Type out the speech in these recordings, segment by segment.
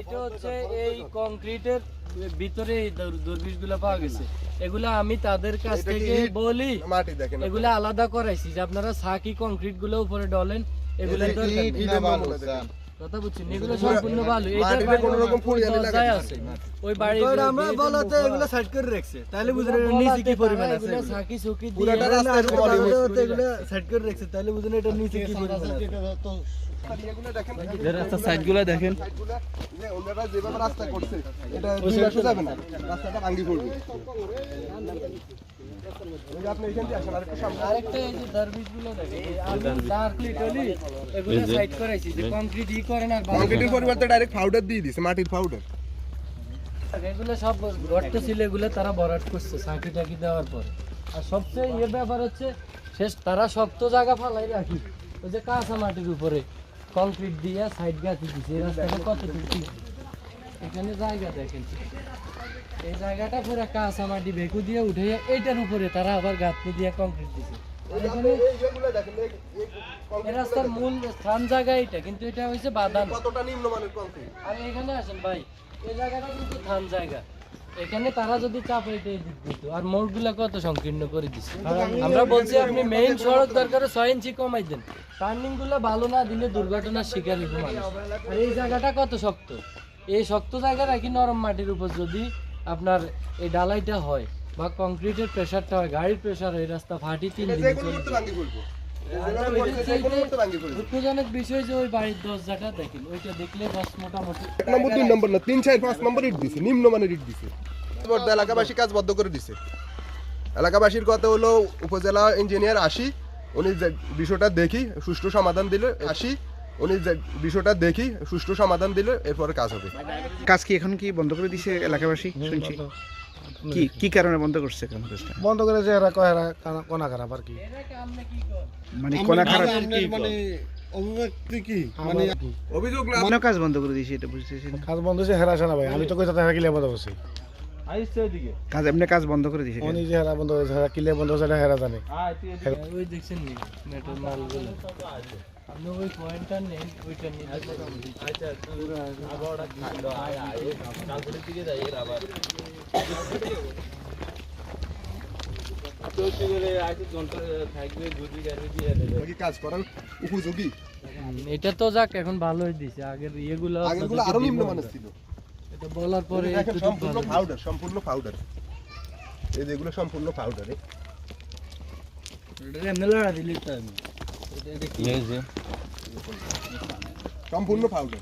এটা হচ্ছে এই কংক্রিটের ভিতরে এই পাওয়া গেছে। এগুলা আমি তাদের কাছ থেকে বলি মাটি দেখেন এগুলা আলাদা করাইছি যে আপনারা সাকি কংক্রিটগুলো উপরে ডলেন এগুলা এটা। কথা বুঝছেন? এগুলো সম্পূর্ণ ভালো। এটার কোনো রকম দরজায় আছে। ওই বাড়ি আমরা বলাতে এগুলো সাইড করে রাখছে। তাহলে বুঝলেন নিচে কি পরিমাণ আছে। এগুলো। সাকি সুকি পুরাটা রাস্তা এগুলো সাইড করে রাখছে। তাহলে বুঝলেন এটার নিচে কি পরিমাণ আছে। রাস্তার দেখেন সাইডগুলো, যে ওনারা যেভাবে রাস্তা করছে, এটা দুই রাস্তা যাবে না, রাস্তাটা ভাঙ্গি পড়বে। এই যে আপনি এখান দিয়ে আসেন, আরেকটু সামনে। আরেকটা এই যে দারবিশগুলো দেখেন এই আমি dark লিটলি এগুলো সাইড করাইছি যে কংক্রিট ই করে না কংক্রিটের পরিবর্তে ডাইরেক্ট পাউডার দিয়ে দিছে মাটির পাউডার এগুলো সব গর্ত ছিল এগুলো তারা ভরাট করছে সাঁকি টাকি দেওয়ার পর আর সবচেয়ে ইয়ে ব্যাপার হচ্ছে শেষ তারা শক্ত জায়গা ফালাই রাখি ওই যে কাঁচা মাটির উপরে কংক্রিট দিয়ে সাইড গাছি দিচ্ছে এই রাস্তাটা কত ঠিক এখানে জায়গা দেখেন। এই জায়গাটা পুরো কাঁচা মাটি ভেকু দিয়ে উঠে এইটার উপরে তারা আবার গাঁথনি দিয়ে কংক্রিট দিছে। রাস্তার মূল স্থান জায়গা এটা কিন্তু এটা হয়েছে বাদানো কতটা নিম্নমানের কংক্রিট? আর এখানে আসেন ভাই এই জায়গাটা কিন্তু ধান জায়গা। এখানে তারা যদি চাপ দিক দিত আর মোড়গুলা কত সংকীর্ণ করে দিচ্ছে আমরা বলছি আপনি মেইন সড়ক দরকার ছয় ইঞ্চি কমাই দেন। টার্নিংগুলো ভালো না দিলে দুর্ঘটনার শিকার হইব মানুষ। আর এই জায়গাটা কত শক্ত? এই শক্ত জায়গা রাখি নরম মাটির উপর যদি আপনার এই ডালাইটা হয় বা কংক্রিটের প্রেসারটা হয় গাড়ির প্রেসার হয় রাস্তা ফাটি তিন দিন যে কোনো মুহূর্তে ভাঙ্গি পড়বে যেভাবে করছে, যে কোনো মুহূর্তে ভাঙ্গি পড়বে দুঃখজনক বিষয় যে ওই বাড়ির দরজাটা দেখেন ওইটা দেখলে বাস মোটামুটি এক নম্বর দুই নম্বর না তিন চার পাঁচ নম্বর ইট দিছে নিম্নমানের ইট দিছে। এলাকাবাসী কাজ বদ্ধ করে দিছে। এলাকাবাসীর কথা হলো উপজেলা ইঞ্জিনিয়ার আসি উনি বিষয়টা দেখি সুষ্ঠু সমাধান দিলে আসি উনি বিষয়টা দেখি সুষ্ঠু সমাধান দিলে এরপরে কাজ হবে। কাজ কি এখন কি বন্ধ করে দিছে এলাকাবাসী? শুনছি। কি কি কারণে বন্ধ করছে এখন বন্ধ করে যে এরা কয় কোনা খারাপ আর কি? মানে কোনা খারাপ মানে অভিব্যক্তি কি? মানে অভিযোগ না কাজ বন্ধ করে দিয়েছে এটা বুঝতেছি কাজ বন্ধ হয়েছে হেরা না ভাই। আমি তো কইতে হেরা কিলে বন্ধ করছি। কাজ এমনি কাজ বন্ধ করে দিয়েছে উনি যে হেরা বন্ধ করেছে হেরা কিলে বন্ধ হয়েছে হেরা জানে। ওই দেখছেন মেটার মালগুলো। আপনি ওই পয়েন্টটা ওইটা নিয়ে এটা তো যাক এখন ভালোই দিছে আগের ইয়েগুলো আগেরগুলো আরও নিম্নমানের ছিল এটা বলার পরে সম্পূর্ণ। পাউডার সম্পূর্ণ পাউডার এই যেগুলো সম্পূর্ণ পাউডার এটা এমনি লড়া দিলি তো আমি এটা সম্পূর্ণ পাউডার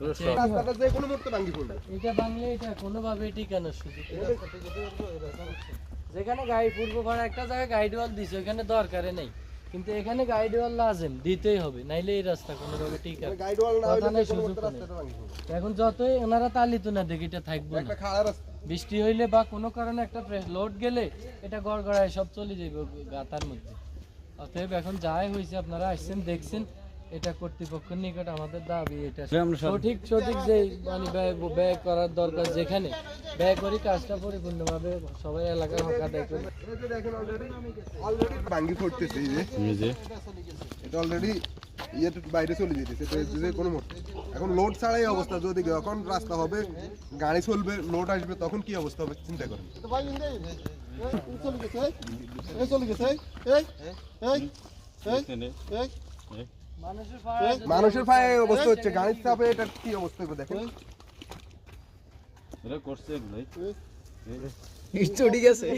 রাস্তাটা যে কোনো মুহূর্তে ভাঙ্গি পড়বে। এটা বাংলা এটা কোনোভাবে টিকানোর সুযোগ যেখানে গাড়ি পূর্ব ভাড়া একটা জায়গায় গাইড ওয়াল দিছে ওখানে দরকারে নেই। কিন্তু এখানে গাইড ওয়াল লাজেম দিতেই হবে নাইলে এই রাস্তা কোনোভাবে টিকাবে গাইড ওয়াল না হলে কোনো। রাস্তাটা ভাঙ্গি পড়বে। এখন যতই ওনারা তালিত না দেখি এটা থাকবে না। খাড়া রাস্তা। বৃষ্টি হইলে বা কোনো কারণে একটা লোড গেলে এটা গড়গড়ায় সব চলে যাবে গাতার মধ্যে। অতএব এখন যাই হয়েছে আপনারা আসছেন দেখছেন এটা কর্তৃপক্ষের নিকট আমাদের দাবি এটা। সঠিক সঠিক যে মানে ব্যয় ব্যয় করার দরকার যেখানে ব্যয় করি কাজটা পরিপূর্ণভাবে সবাই এলাকার হক আদায় করি এই যে দেখেন অলরেডি অলরেডি ভাঙ্গি এটা অলরেডি ইয়ে বাইরে চলে যেতেছে তো যে কোনো মুহূর্তে এখন লোড ছাড়াই অবস্থা যদি যখন রাস্তা হবে গাড়ি চলবে লোড আসবে তখন কি অবস্থা হবে? চিন্তা করেন মানুষের পায়ে মানুষের পায়ে অবস্থা হচ্ছে গাড়ির চাপে এটা কি অবস্থা হবে দেখেন। গেছে।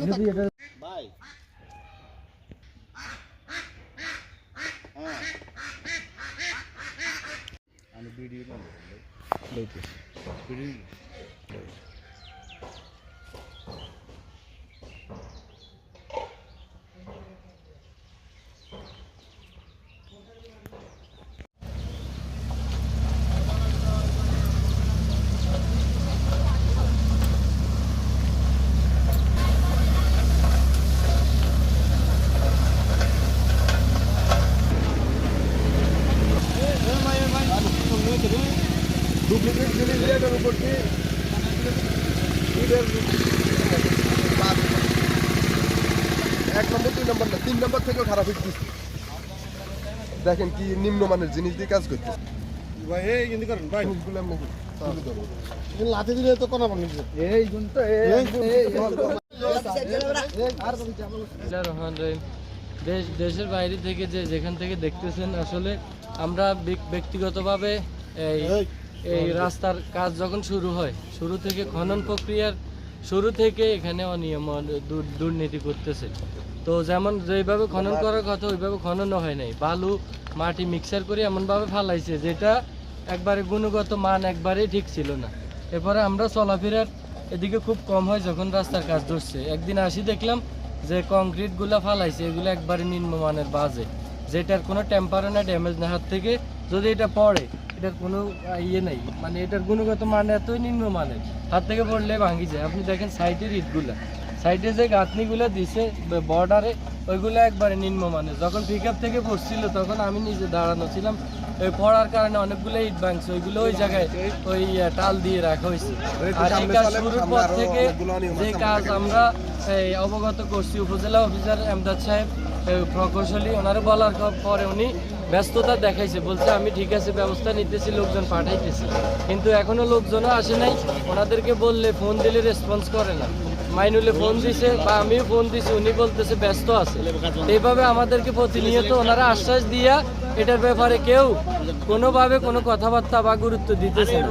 ডুপ্লিকেট জিনিস উপরটি এক নম্বর নম্বর না তিন নম্বর থেকেও খারাপ দেখেন কি নিম্ন মানের জিনিস দিয়ে কাজ করছে কিন্তু এই দেশ দেশের বাইরে থেকে যে যেখান থেকে দেখতেছেন, আসলে আমরা ব্যক্তিগতভাবে এই এই রাস্তার কাজ যখন শুরু হয় শুরু থেকে খনন প্রক্রিয়ার শুরু থেকে এখানে অনিয়ম দুর্নীতি করতেছে। তো যেমন যেভাবে খনন করার কথা ওইভাবে খননও হয় নাই। বালু মাটি মিক্সার করে এমনভাবে ফালাইছে যেটা একবারে গুণগত মান একবারেই ঠিক ছিল না। এরপরে আমরা চলাফেরার এদিকে খুব কম হয় যখন রাস্তার কাজ ধরছে। একদিন আসি দেখলাম যে কংক্রিটগুলা ফালাইছে এগুলো একবারে নিম্নমানের বাজে। যেটার কোনো টেম্পারও না ড্যামেজ না। হাত থেকে যদি এটা পড়ে এটার কোনো ইয়ে নেই। মানে এটার গুণগত মান এতই নিম্নমানের হাত থেকে পড়লে ভাঙি যায়। আপনি দেখেন সাইডের ইটগুলা। সাইডে যে গাঁথনিগুলো দিছে বর্ডারে ওইগুলো একবারে নিম্নমানের। যখন পিক থেকে পড়ছিল তখন আমি নিজে দাঁড়ানো ছিলাম। ওই পড়ার কারণে অনেকগুলো ইট ভাঙছে। ওইগুলো ওই জায়গায় ওই টাল দিয়ে রাখা হয়েছে। আর এই কাজ শুরুর পর থেকে যে কাজ আমরা এই অবগত করছি উপজেলা অফিসার এমদাদ সাহেব প্রকৌশলী ওনারে বলার পরে উনি ব্যস্ততা দেখাইছে, বলছে, আমি ঠিক আছে, ব্যবস্থা নিতেছি, লোকজন পাঠাইতেছি। কিন্তু এখনও লোকজনও আসে নাই। ওনাদেরকে বললে ফোন দিলে রেসপন্স করে না। মাইনুলে ফোন দিছে বা আমিও ফোন দিছি, উনি বলতেছে ব্যস্ত আছে। এইভাবে আমাদেরকে প্রতিনিয়ত ওনারা আশ্বাস দিয়া এটার ব্যাপারে কেউ কোনোভাবে কোনো কথাবার্তা বা গুরুত্ব দিতেছে না।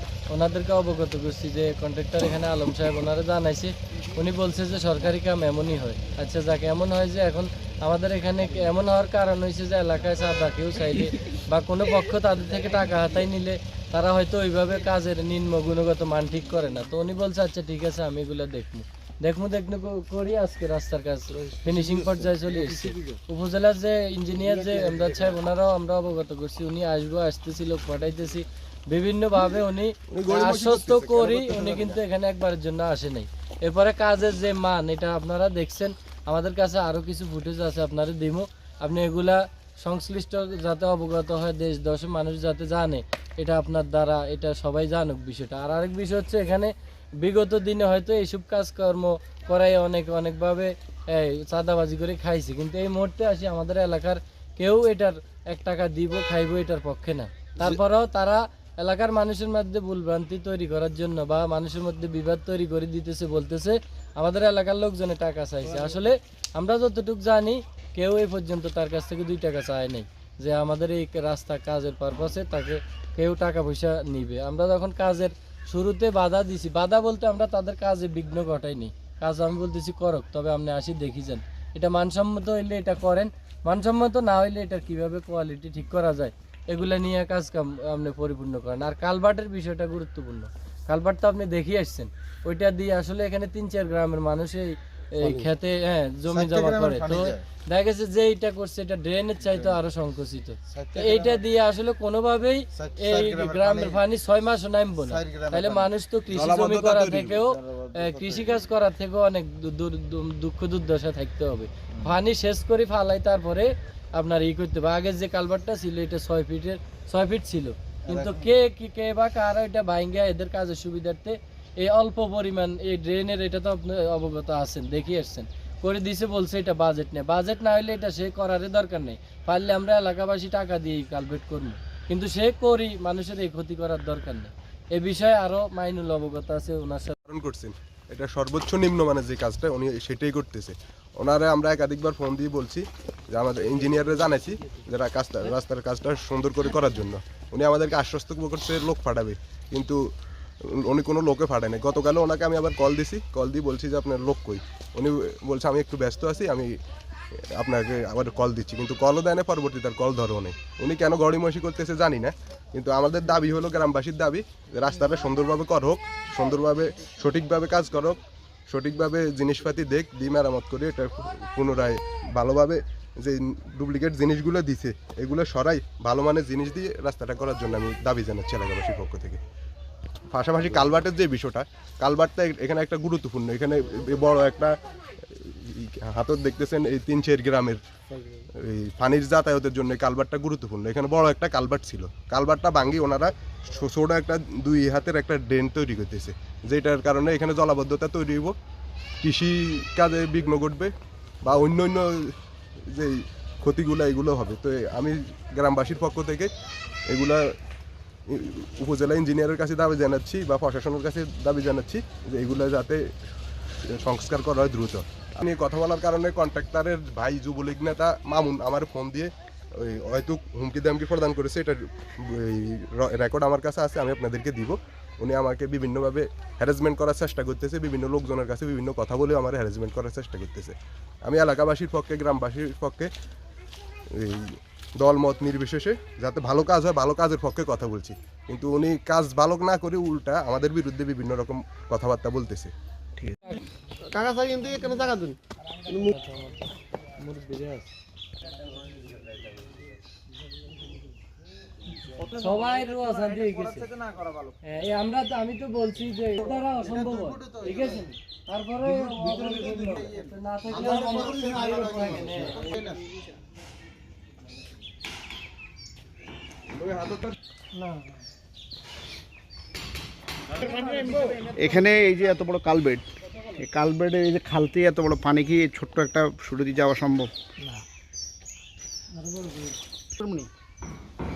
ওনাদেরকে অবগত করছি যে কন্ট্রাক্টর এখানে আলম সাহেব ওনারা জানাইছে, উনি বলছে যে সরকারি কাম এমনই হয়। আচ্ছা যাকে, এমন হয় যে এখন আমাদের এখানে এমন হওয়ার কারণ হয়েছে যে এলাকায় চাঁদা কেউ চাইলে, বা কোনো পক্ষ তাদের থেকে টাকা হাতাই নিলে তারা হয়তো ওইভাবে কাজের নিম্ন গুণগত মান ঠিক করে না। তো উনি বলছে আচ্ছা ঠিক আছে, আমি এগুলো দেখব। দেখব দেখব করি আজকে রাস্তার কাজ। ফিনিশিং পর্যায়ে চলে এসেছে। উপজেলার যে ইঞ্জিনিয়ার যে এমদাদ সাহেব ওনারাও আমরা অবগত করছি। উনি আসব আসতেছি লোক পাঠাইতেছি। বিভিন্ন ভাবে উনি আশ্বস্ত করি উনি কিন্তু এখানে একবারের জন্য আসে নাই। এরপরে কাজের যে মান এটা আপনারা দেখছেন। আমাদের কাছে আরও কিছু ফুটেজ আছে আপনারা দিমো। আপনি এগুলা সংশ্লিষ্ট যাতে অবগত হয় দেশ দশে মানুষ যাতে জানে এটা আপনার দ্বারা এটা সবাই জানুক বিষয়টা। আর আরেক বিষয় হচ্ছে এখানে বিগত দিনে হয়তো এইসব কাজকর্ম করাই অনেক, অনেকভাবে চাঁদাবাজি করে খাইছে। কিন্তু এই মুহূর্তে আসি আমাদের এলাকার কেউ এটার এক টাকা দিব, খাইবো এটার পক্ষে না। তারপরেও তারা এলাকার মানুষের মধ্যে ভুলভ্রান্তি তৈরি করার জন্য বা মানুষের মধ্যে বিবাদ তৈরি করে দিতেছে, বলতেছে, আমাদের এলাকার লোকজনে টাকা চাইছে। আসলে আমরা যতটুকু জানি, কেউ এই পর্যন্ত তার কাছ থেকে দুই টাকা চায় নাই। যে আমাদের এই রাস্তা কাজের পারপাসে তাকে কেউ টাকা পয়সা নিবে। আমরা যখন কাজের শুরুতে বাধা দিছি। বাধা বলতে আমরা তাদের কাজে বিঘ্ন ঘটাইনি। কাজ আমি বলতেছি করক, তবে আপনি আসি দেখি যান। এটা মানসম্মত হইলে এটা করেন, মানসম্মত না হইলে এটা কীভাবে কোয়ালিটি ঠিক করা যায়, এগুলো নিয়ে কাজ কাম আপনি পরিপূর্ণ করেন। আর কালভার্টের বিষয়টা গুরুত্বপূর্ণ। কালভার্ট তো আপনি দেখিয়ে আসছেন। ওইটা দিয়ে আসলে এখানে তিন চার গ্রামের মানুষই এই খেতে হ্যাঁ জমি জমা করে। তো দেখা গেছে যে এইটা করছে এটা ড্রেনের চাইতে আরও সংকুচিত। এইটা দিয়ে আসলে কোনোভাবেই এই গ্রামের পানি ছয় মাসও নামবো না। তাহলে মানুষ তো কৃষি জমি করা থেকেও কৃষি কাজ করার থেকেও অনেক দুঃখ দুর্দশা থাকতে হবে। পানি শেষ করে ফালাই তারপরে আপনার ই করতে হবে। আগে যে কালভারটা ছিল এটা ছয় ফিটের ছয় ফিট ছিল। কিন্তু কে কি কে বা কারা এটা ভাঙ্গা এদের কাজের সুবিধার্থে এই অল্প পরিমাণ এই ড্রেনের এটা তো আপনি অবগত আছেন দেখিয়ে আসছেন। করে দিছে বলছে এটা বাজেট নেই বাজেট না হলে এটা সে করারই দরকার নেই। পারলে আমরা এলাকাবাসী টাকা দিয়ে কালভেট করব। কিন্তু সে করি, মানুষের এই ক্ষতি করার দরকার নেই। এ বিষয়ে আরও মাইনুল অবগত আছে, ওনার সাথে করছেন। এটা সর্বোচ্চ নিম্নমানের যে কাজটা, উনি সেটাই করতেছে। ওনারে আমরা একাধিকবার ফোন দিয়ে বলছি, যে আমাদের ইঞ্জিনিয়াররা জানাইছি, যে কাজটা রাস্তার কাজটা সুন্দর করে করার জন্য। উনি আমাদেরকে আশ্বস্ত করছে, লোক পাঠাবে। কিন্তু উনি কোনো লোকে পাঠায় নাই গতকালও ওনাকে আমি আবার কল দিছি। কল দিয়ে বলছি যে আপনার লোক কই? উনি বলছে, আমি একটু ব্যস্ত আছি, আমি আপনাকে আবার কল দিচ্ছি। কিন্তু কলও দেয় না পরবর্তীতে, আর কল ধরো নেই। উনি কেন গড়িমসি করতেছে জানি না, কিন্তু আমাদের দাবি হলো, গ্রামবাসীর দাবি রাস্তাটা সুন্দরভাবে কর হোক, সুন্দরভাবে, সঠিকভাবে কাজ করুক সঠিকভাবে জিনিসপাতি দেখ দিয়ে মেরামত করে, এটা পুনরায় ভালোভাবে যে ডুপ্লিকেট জিনিসগুলো দিছে, এগুলো সরাই, ভালো মানের জিনিস দিয়ে রাস্তাটা করার জন্য আমি দাবি জানাচ্ছি এলাকাবাসীর পক্ষ থেকে। পাশাপাশি কালভার্টের যে বিষয়টা কালভার্টটা এখানে একটা গুরুত্বপূর্ণ। এখানে বড় একটা হাতত দেখতেছেন এই তিন চার গ্রামের, এই পানির যাতায়াতের জন্য এই কালভার্টটা গুরুত্বপূর্ণ। এখানে বড় একটা কালভার্ট ছিল। কালভার্টটা ভাঙ্গি ওনারা ছোট একটা দুই হাতের একটা ড্রেন তৈরি করতেছে, যেটার কারণে এখানে জলাবদ্ধতা তৈরি হইব। কৃষি কাজে বিঘ্ন ঘটবে বা অন্য অন্য যে ক্ষতিগুলো এগুলো হবে। তো আমি গ্রামবাসীর পক্ষ থেকে এগুলা উপজেলা ইঞ্জিনিয়ারের কাছে দাবি জানাচ্ছি বা প্রশাসনের কাছে দাবি জানাচ্ছি যে এগুলো যাতে সংস্কার করা হয় দ্রুত। আমি কথা বলার কারণে কন্ট্রাক্টরের ভাই যুবলীগ নেতা মামুন আমার ফোন দিয়ে, ওই, হয়তো হুমকি দামকি প্রদান করেছে এটার রেকর্ড আমার কাছে আছে, আমি আপনাদেরকে দিব। উনি আমাকে বিভিন্নভাবে হ্যারাসমেন্ট করার চেষ্টা করতেছে, বিভিন্ন লোকজনের কাছে বিভিন্ন কথা বলেও আমার হ্যারাসমেন্ট করার চেষ্টা করতেছে। আমি এলাকাবাসীর পক্ষে, গ্রামবাসীর পক্ষে, এই দলমত নির্বিশেষে যাতে ভালো কাজ হয় ভালো কাজের পক্ষে কথা বলছি। কিন্তু উনি কাজ ভালো না করে উল্টা আমাদের বিরুদ্ধে বিভিন্ন রকম কথাবার্তা বলতেছে। কাকা স্যার কিন্তু এখানে জায়গা দিন। সবাই অশান্তি হয়ে গেছে। হ্যাঁ, আমরা তো আমি তো বলছি যে দ্বারা অসম্ভব ঠিক আছে? তারপরে না থাকলে আর থাকে না। এখানে এই যে এত বড় কালবেট এই কালবেটে এই যে খালতে এত বড় পানি কি ছোট্ট একটা শুরু দিয়ে যাওয়া সম্ভব?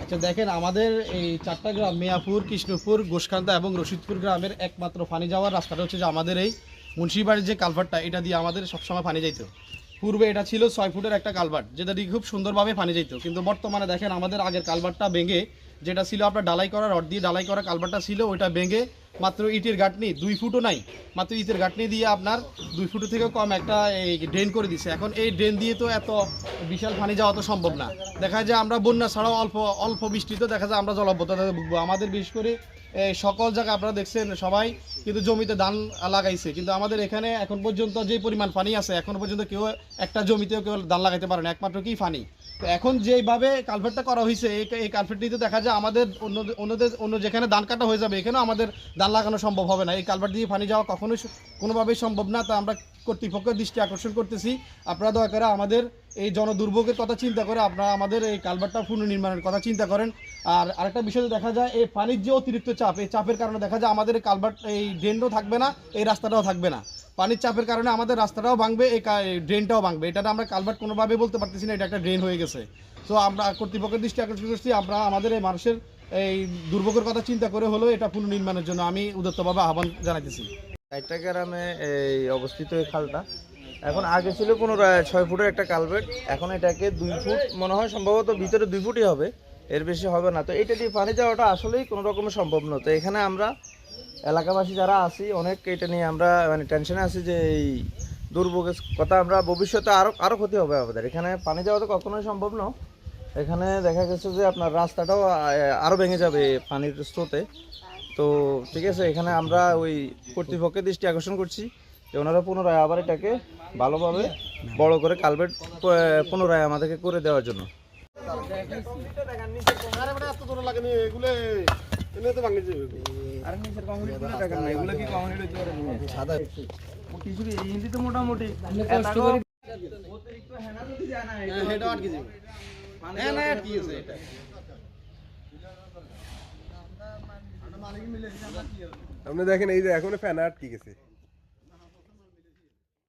আচ্ছা দেখেন, আমাদের এই চারটা গ্রাম, মিয়াপুর, কৃষ্ণপুর গোসকান্তা এবং রশিদপুর গ্রামের একমাত্র পানি যাওয়ার রাস্তাটা হচ্ছে যে আমাদের এই মুন্সিবাড়ির যে কালভারটা, এটা দিয়ে আমাদের সবসময় পানি যাইতো। পূর্বে এটা ছিল ছয় ফুটের একটা কালভার্ট, যেটা দিয়ে খুব সুন্দরভাবে পানি যেত কিন্তু বর্তমানে দেখেন আমাদের আগের কালভারটা ভেঙে যেটা ছিল আপনার ডালাই করা রড দিয়ে ডালাই করা কালভারটা ছিল, ওইটা ভেঙে মাত্র ইটের গাঁটনি, দুই ফুটও নাই, মাত্র ইটের গাঁটনি দিয়ে আপনার দুই ফুটের থেকে কম একটা এই ড্রেন করে দিছে। এখন এই ড্রেন দিয়ে তো এত বিশাল পানি যাওয়া তো সম্ভব না। দেখা যায় আমরা বন্যা ছাড়াও অল্প অল্প বৃষ্টিতে দেখা যায় আমরা জলবদ্ধতাতে ভুগবো। আমাদের বিশেষ করে সকল জায়গায় আপনারা দেখছেন সবাই, কিন্তু জমিতে ধান লাগাইছে। কিন্তু আমাদের এখানে এখন পর্যন্ত যে পরিমাণ পানি আছে, এখন পর্যন্ত কেউ একটা জমিতেও কেউ ধান লাগাইতে পারে না, একমাত্র কি পানি? তো এখন যেভাবে কালভারটা করা হয়েছে এই কালভারটিতে দেখা যায় আমাদের অন্য অন্যদের অন্য যেখানে ধান কাটা হয়ে যাবে, এখানেও আমাদের ধান লাগানো সম্ভব হবে না। এই কালভার দিয়ে পানি যাওয়া কখনোই কোনোভাবেই সম্ভব না। তা আমরা কর্তৃপক্ষের দৃষ্টি আকর্ষণ করতেছি। আপনারা দয়া করে আমাদের এই জনদুর্ভোগের কথা চিন্তা করে আপনারা আমাদের এই কালভারটা পুনর্নির্মাণের কথা চিন্তা করেন। আর আরেকটা বিষয় দেখা যায়, এই পানির যে অতিরিক্ত চাপ, এই চাপের কারণে দেখা যায় আমাদের কালভার্ট, এই ড্রেনও থাকবে না, এই রাস্তাটাও থাকবে না। পানির চাপের কারণে আমাদের রাস্তাটাও ভাঙবে, এই এই ড্রেনটাও ভাঙবে। এটা আমরা কালভার্ট কোনোভাবে বলতে পারতেছি না, এটা একটা ড্রেন হয়ে গেছে। তো আমরা কর্তৃপক্ষের দৃষ্টি আকর্ষণ করছি আমরা আমাদের এই মানুষের এই দুর্ভোগের কথা চিন্তা করে হলেও এটা পুনর্নির্মাণের জন্য আমি উদত্তভাবে আহ্বান জানাইতেছি। চারটা গ্রামে এই অবস্থিত এই খালটা। এখন আগে ছিল পনেরো, ছয় ফুটের একটা কালভেট। এখন এটাকে দুই ফুট, মনে হয় সম্ভবত ভিতরে দুই ফুটই হবে। এর বেশি হবে না। তো এটা দিয়ে পানি যাওয়াটা আসলেই কোনো রকমের সম্ভব নয় তো এখানে আমরা এলাকাবাসী যারা আছি, অনেক এটা নিয়ে আমরা মানে টেনশনে আছি যে এই দুর্ভোগের কথা আমরা ভবিষ্যতে আরও আরও ক্ষতি হবে আমাদের। এখানে পানি যাওয়া তো কখনোই সম্ভব না। এখানে দেখা গেছে যে আপনার রাস্তাটাও আরও ভেঙে যাবে পানির স্রোতে। তো ঠিক আছে এখানে আমরা ওই কর্তৃপক্ষের দৃষ্টি আকর্ষণ করছি যে ওনারা পুনরায় আবার এটাকে ভালোভাবে বড় করে কালভেট পুনরায় আমাদেরকে করে দেওয়ার জন্য। না মোটামুটি কষ্ট করে অতিরিক্ত হেনা যদি যায় না এটা আটকে যাবে। হ্যাঁ না কি আছে এটা আপনি দেখেন এই যে এখনও ফ্যান আটকে গেছে।